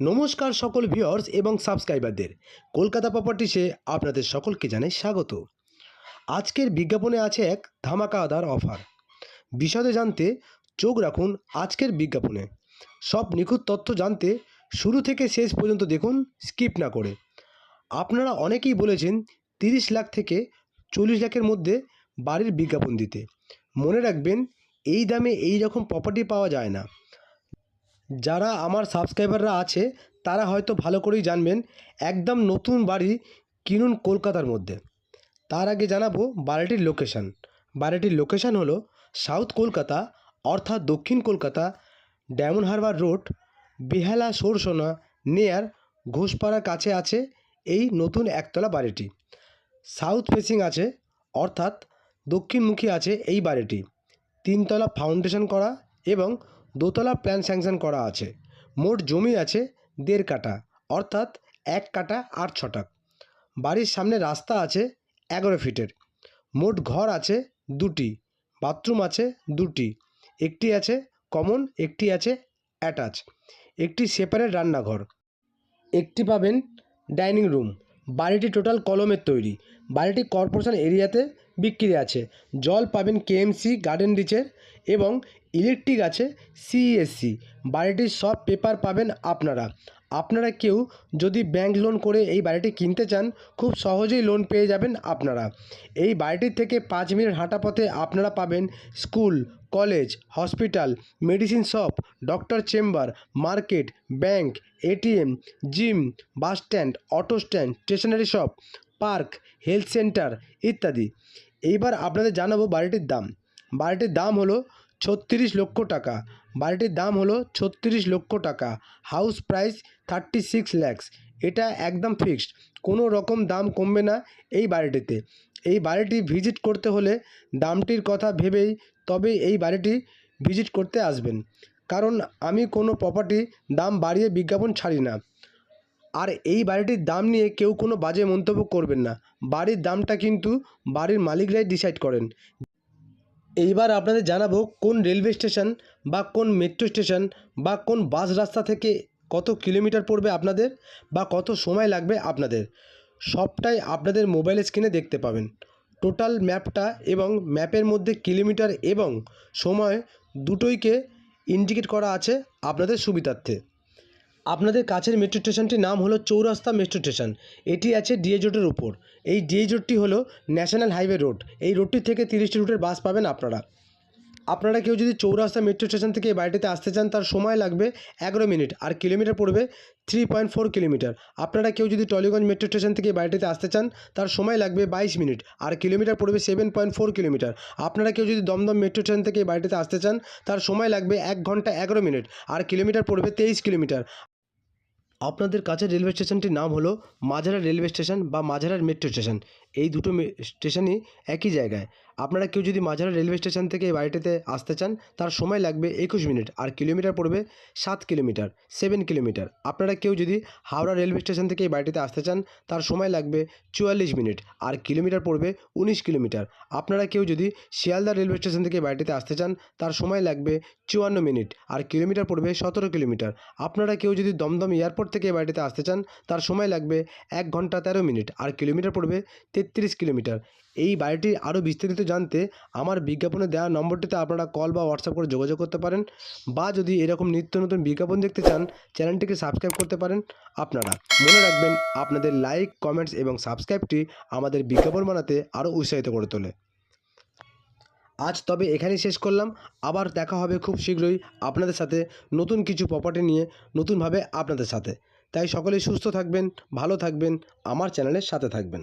নমস্কার সকল ভিউয়ার্স এবং সাবস্ক্রাইবারদের কলকাতা প্রপার্টিসে আপনাদের সকলকে জানাই স্বাগত। আজকের বিজ্ঞাপনে আছে এক ধামাকাদার অফার বিশদে জানতে চোখ রাখুন আজকের বিজ্ঞাপনে। সব নিখুঁত তথ্য জানতে শুরু থেকে শেষ পর্যন্ত দেখুন স্কিপ না করে। আপনারা অনেকেই বলেছেন তিরিশ লাখ থেকে চল্লিশ লাখের মধ্যে বাড়ির বিজ্ঞাপন দিতে। মনে রাখবেন, এই দামে এই রকম প্রপার্টি পাওয়া যায় না। যারা আমার সাবস্ক্রাইবাররা আছে, তারা হয়তো ভালো করেই জানবেন, একদম নতুন বাড়ি কিনুন কলকাতার মধ্যে। তার আগে জানাব বাড়িটির লোকেশান বাড়িটির লোকেশান হলো সাউথ কলকাতা, অর্থাৎ দক্ষিণ Kolkata, Diamond Harbour Road, Behala Sarsona near ঘোষপাড়ার কাছে আছে এই নতুন একতলা বাড়িটি। সাউথ ফেসিং আছে, অর্থাৎ দক্ষিণমুখী আছে এই বাড়িটি। তিনতলা ফাউন্ডেশন করা এবং দোতলা প্ল্যান স্যাংশন করা আছে। মোট জমি আছে দেড় কাটা অর্থাৎ এক কাটা আট ছটাক বাড়ির সামনে রাস্তা আছে এগারো ফিটের। মোট ঘর আছে দুটি, বাথরুম আছে দুটি। একটি আছে কমন, একটি আছে অ্যাটাচ। একটি সেপারেট রান্নাঘর। একটি পাবেন ডাইনিং রুম। বাড়িটি টোটাল কলমের তৈরি। বাড়িটি কর্পোরেশন এরিয়াতে বিক্রি আছে। জল পাবেন কেএমসি গার্ডেন রিচের এবং ইলেকট্রিক আছে সিইএসসি বাড়িটির সব পেপার পাবেন আপনারা। আপনারা কেউ যদি ব্যাংক লোন করে এই বাড়িটি কিনতে চান, খুব সহজেই লোন পেয়ে যাবেন আপনারা। এই বাড়িটির থেকে পাঁচ মিনিট হাঁটা পথে আপনারা পাবেন school college hospital medicine shop doctor chamber market bank ATM gym bus stand auto stand stationery shop park health centre ইত্যাদি। এইবার আপনাদের জানাব বাড়িটির দাম। বাড়িটির দাম হলো ছত্রিশ লক্ষ টাকা। বাড়িটির দাম হলো ছত্রিশ লক্ষ টাকা। House price thirty six lakhs. এটা একদম ফিক্সড। কোনো রকম দাম কমবে না এই বাড়িটিতে। এই বাড়িটি ভিজিট করতে হলে দামটির কথা ভেবেই তবে এই বাড়িটি ভিজিট করতে আসবেন। কারণ আমি কোনো প্রপার্টি দাম বাড়িয়ে বিজ্ঞাপন ছাড়ি না। আর এই বাড়িটির দাম নিয়ে কেউ কোনো বাজে মন্তব্য করবেন না। বাড়ির দামটা কিন্তু বাড়ির মালিকরাই ডিসাইড করেন। এইবার আপনাদের জানাব কোন রেলওয়ে স্টেশন বা কোন মেট্রো স্টেশন বা কোন বাস রাস্তা থেকে কত কিলোমিটার পড়বে আপনাদের বা কত সময় লাগবে আপনাদের। সবটাই আপনাদের মোবাইল স্ক্রিনে দেখতে পাবেন। টোটাল ম্যাপটা এবং ম্যাপের মধ্যে কিলোমিটার এবং সময় দুটোইকে ইন্ডিকেট করা আছে আপনাদের সুবিধার্থে। আপনাদের কাছের মেট্রো স্টেশনটির নাম হলো চৌরাস্তা মেট্রো স্টেশন এটি আছে ডিএ রোডের উপর। এই ডিএ রোডটি হলো ন্যাশনাল হাইওয়ে রোড এই রোডটি থেকে তিরিশটি রুটের বাস পাবেন আপনারা। আপনারা কেউ যদি চৌরাস্তা মেট্রো স্টেশন থেকে বাড়িটিতে আসতে চান, তার সময় লাগবে এগারো মিনিট। আর কিলোমিটার পড়বে থ্রি পয়েন্ট ফোর কিলোমিটার। আপনারা কেউ যদি টলিগঞ্জ মেট্রো স্টেশন থেকে বাড়িটিতে আসতে চান, তার সময় লাগবে বাইশ মিনিট। আর কিলোমিটার পড়বে সেভেন পয়েন্ট ফোর কিলোমিটার। আপনারা কেউ যদি দমদম মেট্রো স্টেশন থেকে বাড়িটিতে আসতে চান, তার সময় লাগবে এক ঘণ্টা এগারো মিনিট। আর কিলোমিটার পড়বে তেইশ কিলোমিটার। আপনাদের কাছে রেলওয়ে স্টেশনটির নাম হলো মাঝারা রেলওয়ে স্টেশন বা মাঝারার মেট্রো স্টেশন। এই দুটো স্টেশনই একই জায়গায়। আপনারা কেউ যদি মাঝারা রেলওয়ে স্টেশন থেকে এই বাড়িটিতে আসতে চান, তার সময় লাগবে একুশ মিনিট। আর কিলোমিটার পড়বে সাত কিলোমিটার, সেভেন কিলোমিটার। আপনারা কেউ যদি হাওড়া রেলওয়ে স্টেশন থেকে এই বাড়িটিতে আসতে চান, তার সময় লাগবে চুয়াল্লিশ মিনিট। আর কিলোমিটার পড়বে উনিশ কিলোমিটার। আপনারা কেউ যদি শিয়ালদা রেলওয়ে স্টেশন থেকে বাড়িটিতে আসতে চান, তার সময় লাগবে চুয়ান্ন মিনিট। আর কিলোমিটার পড়বে সতেরো কিলোমিটার। আপনারা কেউ যদি দমদম এয়ারপোর্ট থেকে বাড়িটিতে আসতে চান, তার সময় লাগবে এক ঘণ্টা তেরো মিনিট। আর কিলোমিটার পড়বে তেত্রিশ কিলোমিটার। এই বাড়িটির আরও বিস্তারিত জানতে আমার বিজ্ঞাপনে দেওয়া নম্বরটিতে আপনারা কল বা হোয়াটসঅ্যাপ করে যোগাযোগ করতে পারেন বা যদি এরকম নিত্য নতুন বিজ্ঞাপন দেখতে চান, চ্যানেলটিকে সাবস্ক্রাইব করতে পারেন আপনারা। মনে রাখবেন, আপনাদের লাইক, কমেন্টস এবং সাবস্ক্রাইবটি আমাদের বিজ্ঞাপন বানাতে আরও উৎসাহিত করে তোলে। আজ তবে এখানেই শেষ করলাম। আবার দেখা হবে খুব শীঘ্রই আপনাদের সাথে নতুন কিছু প্রপার্টি নিয়ে, নতুনভাবে আপনাদের সাথে। তাই সকলেই সুস্থ থাকবেন, ভালো থাকবেন, আমার চ্যানেলের সাথে থাকবেন।